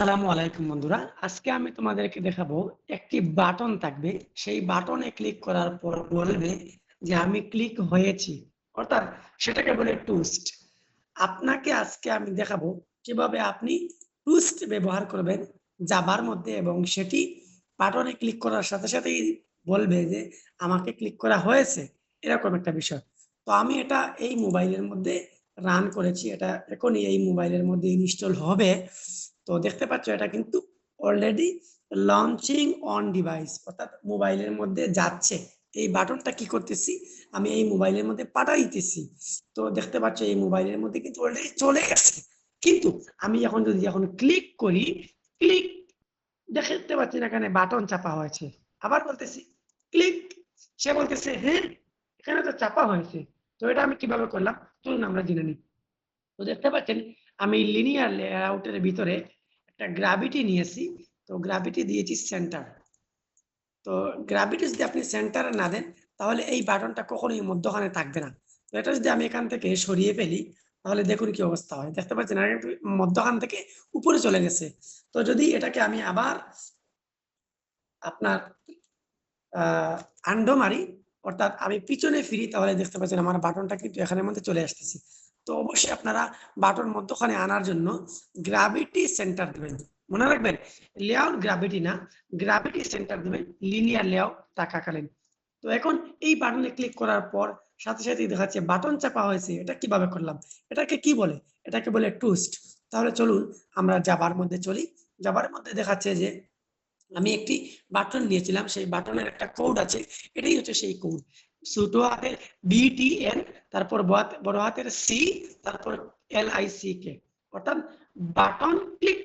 আসসালামু আলাইকুম বন্ধুরা। আজকে আমি তোমাদেরকে দেখাবো একটি বাটন থাকবে। সেই বাটনে ক্লিক করার পর বলবে যে আমি ক্লিক হয়েছি। অর্থাৎ সেটাকে বলে টুস্ট। আপনাকে আজকে আমি দেখাবো কীভাবে আপনি টুস্ট ব্যবহার করবেন যাবার মধ্যে এবং সেটি বাটনে ক্লিক করার সাথে সাথেই বলবে যে আমাকে ক্লিক করা হয়েছে। এরকম একটা বিষয়। তো আমি এটা এই মোবাইলের মধ্যে রান করেছি। এটা এখনই এই মোবাইলের মধ্যে ইনস্টল হবে। তো দেখতে পাচ্ছ, এটা কিন্তু অলরেডি লঞ্চিং অন ডিভাইস অর্থাৎ মোবাইলের মধ্যে যাচ্ছে। এই বাটনটা কি করতেছি? আমি এই মোবাইলের মধ্যে পাঠাইতেছি। তো দেখতে পাচ্ছ, এই মোবাইলের মধ্যে কিন্তু অলরেডি চলে গেছে। কিন্তু আমি এখন যদি এখন ক্লিক করি ক্লিক দেখতে পাচ্ছি না এখানে বাটন চাপা হয়েছে। আবার বলতেছি ক্লিক সে বলতেছে হ্যাঁ এখানে তো চাপা হয়েছে। তো এটা আমি কীভাবে করলাম? চলুন আমরা জেনে নিই। তো দেখতে পাচ্ছেন, আমি লিনিয়ার লেআউটের ভিতরে একটা গ্রাভিটি নিয়েছি, তো গ্রাভিটি দিয়েছি সেন্টার তো গ্রাভিটি যদি আপনি সেন্টারে না দেন, তাহলে এই বাটনটা কখনোই মধ্যখানে থাকবে না। তো এটা যদি আমি এখান থেকে সরিয়ে ফেলি, তাহলে দেখুন কি অবস্থা হয়। দেখতে পাচ্ছেন মধ্যখান থেকে উপরে চলে গেছে। তো যদি এটাকে আমি আবার আপনার, আহ আন্ডো মারি অর্থাৎ আমি পিছনে ফিরি, তাহলে দেখতে পাচ্ছেন আমার বাটনটা কিন্তু এখানের মধ্যে চলে আসতেছে। তো অবশ্যই আপনারা বাটন মধ্যখানে আনার জন্য গ্রাভিটি সেন্টার দেবেন। মনে রাখবেন লেআউট গ্রাভিটি না গ্রাভিটি সেন্টার দেবেন লিনিয়ার লেআউট থাকাকালীন তো এখন এই বাটনে ক্লিক করার পর সাথে সাথে দেখাচ্ছে বাটন চাপা হয়েছে, এটা কীভাবে করলাম? এটাকে কি বলে? এটাকে বলে টুস্ট তাহলে চলুন আমরা জাবার মধ্যে চলি। জাবার মধ্যে দেখাচ্ছে যে আমি একটি বাটন নিয়েছিলাম, সেই বাটনের একটা কোড আছে, এটাই হচ্ছে সেই কোড ছোট হাতের বিটিএন তারপর বড় হাতের সি তারপর এল আই সি কে অর্থাৎ বাটন ক্লিক,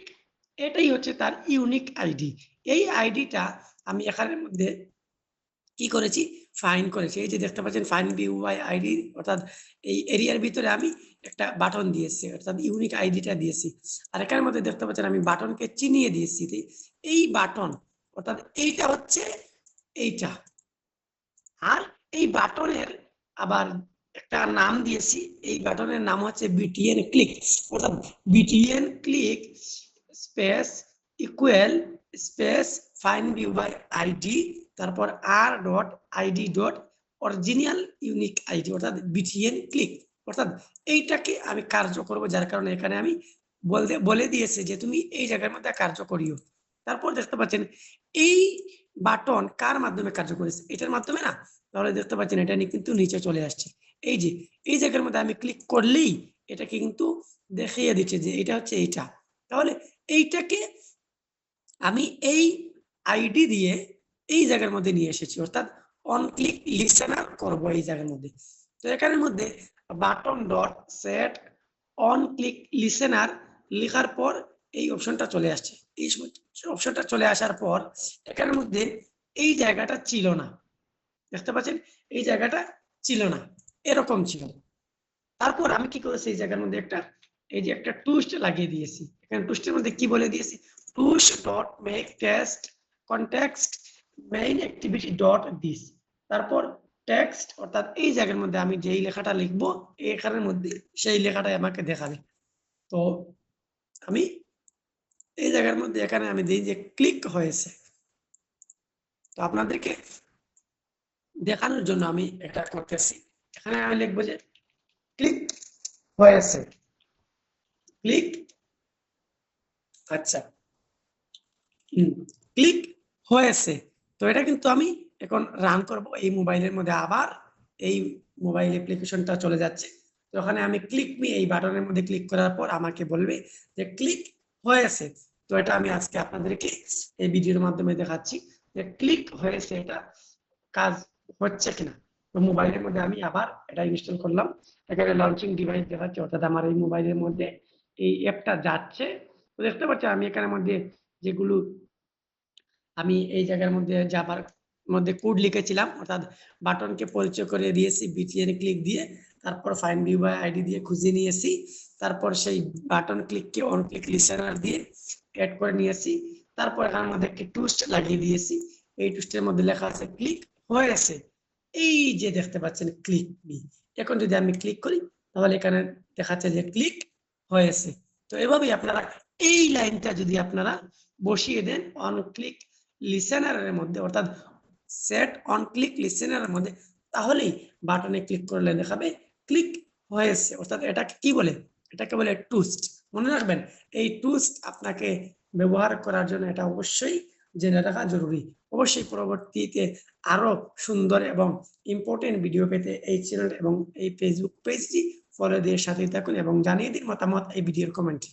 এটাই হচ্ছে তার ইউনিক আইডি এই আইডিটা আমি এখানের মধ্যে কি করেছি? ফাইন করেছি। এই যে দেখতে পাচ্ছেন ফাইন বিউআই আইডি অর্থাৎ এই এরিয়ার ভিতরে আমি একটা বাটন দিয়েছি, অর্থাৎ ইউনিক আইডিটা দিয়েছি। আর এখানের মধ্যে দেখতে পাচ্ছেন, আমি বাটনকে চিনিয়ে দিয়েছি। এই বাটন, অর্থাৎ এইটা হচ্ছে এইটা। আর এই বাটনের আবার একটা নাম দিয়েছি, এই বাটনের নাম হচ্ছে বিটিএন ক্লিক। অর্থাৎ BTN click space equal space find view by ID, তারপর R dot ID dot original unique ID, অর্থাৎ বিটিএন ক্লিক। অর্থাৎ এইটাকে আমি কার্য করব, যার কারণে এখানে আমি বলতে, বলে দিয়েছে যে তুমি এই জায়গার মধ্যে কার্য করিও। তারপর দেখতে পাচ্ছেন, এই বাটন কার মাধ্যমে কার্য করেছে? এটার মাধ্যমে না তাহলে দেখতে পাচ্ছেন এটা কিন্তু নিচে চলে আসছে। এই যে, এই জায়গার মধ্যে আমি ক্লিক করলেই এটাকে কিন্তু দেখিয়ে দিচ্ছে যে এটা হচ্ছে এইটা। তাহলে এইটাকে আমি এই আইডি দিয়ে এই জায়গার মধ্যে নিয়ে এসেছি, অর্থাৎ অন ক্লিক লিসেনার করব এই জায়গার মধ্যে। তো এখানের মধ্যে button dot set on click listener লেখার পর এই অপশনটা চলে আসছে। এই অপশনটা চলে আসার পর এখানের মধ্যে এই জায়গাটা ছিল না। দেখতে পাচ্ছেন? এই জায়গাটা ছিল না। এরকম ছিল। তারপর আমি কি করেছি? এই জায়গার মধ্যে একটা, এই যে একটা টুস্ট লাগিয়ে দিয়েছি। এখানে টুস্টের মধ্যে কি বলে দিয়েছি? Toast dot make text context main activity dot this তারপর টেক্সট অর্থাৎ এই জায়গার মধ্যে আমি যেই লেখাটা লিখব, এখানের মধ্যে সেই লেখাটাই আমাকে দেখাবে। তো আমি এই জায়গার মধ্যে এখানে আমি দিই যে ক্লিক হয়েছে, তো আপনাদেরকে দেখানোর জন্য আমি এটা করতেছি। এখানে আমি লিখব যে ক্লিক হয়েছে ক্লিক আচ্ছা। ক্লিক হয়েছে তো এটা কিন্তু আমি এখন রান করব এই মোবাইলের মধ্যে আবার। এই মোবাইল অ্যাপ্লিকেশনটা চলে যাচ্ছে। তো ওখানে আমি ক্লিক মি এই বাটনের মধ্যে ক্লিক করার পর আমাকে বলবে যে ক্লিক হয়েছে তো এটা আমি আজকে আপনাদেরকে এই ভিডিওর মাধ্যমে দেখাচ্ছি যে ক্লিক হয়েছে এটা। কাজ হচ্ছে কিনা? তো মোবাইলের মধ্যে আমি আবার এটা ইনস্টল করলাম। এখানে লঞ্চিং ডিভাইস দেখাচ্ছে, অর্থাৎ আমার এই মোবাইলের মধ্যে এই অ্যাপটা যাচ্ছে। তো দেখতে পাচ্ছি আমি এখানের মধ্যে যেগুলো আমি এই জায়গার মধ্যে যাবার মধ্যে কোড লিখেছিলাম, অর্থাৎ বাটনকে পরিচয় করে দিয়েছি বিটিএন ক্লিক দিয়ে, তারপর ফাইন ভিউ বাই আইডি দিয়ে খুঁজে নিয়েছি, তারপর সেই বাটন ক্লিককে অন ক্লিক লিসেনার দিয়ে অ্যাড করে নিয়েছি, তারপর এখানের মধ্যে একটি টুস্ট লাগিয়ে দিয়েছি, এই টুস্টের মধ্যে লেখা আছে ক্লিক হয়েছে এই যে দেখতে পাচ্ছেন ক্লিক মি এখন যদি আমি ক্লিক করি, তাহলে এখানে দেখাচ্ছে যে ক্লিক হয়েছে তো এভাবেই আপনারা এই লাইনটা যদি আপনারা বসিয়ে দেন অন ক্লিক লিসেনারের মধ্যে, অর্থাৎ সেট অন ক্লিক লিসেনারের মধ্যে, তাহলেই বাটনে ক্লিক করলে দেখাবে ক্লিক হয়েছে অর্থাৎ এটাকে কি বলে? এটাকে বলে টুস্ট মনে রাখবেন, এই টুস্ট আপনাকে ব্যবহার করার জন্য এটা অবশ্যই জেনে রাখা জরুরি। অবশ্যই পরবর্তীতে আরও সুন্দর এবং ইম্পর্টেন্ট ভিডিও পেতে এই চ্যানেল এবং এই ফেসবুক পেজটি ফলো দিয়ে সাথে থাকুন এবং জানিয়ে দিন মতামত এই ভিডিওর কমেন্টে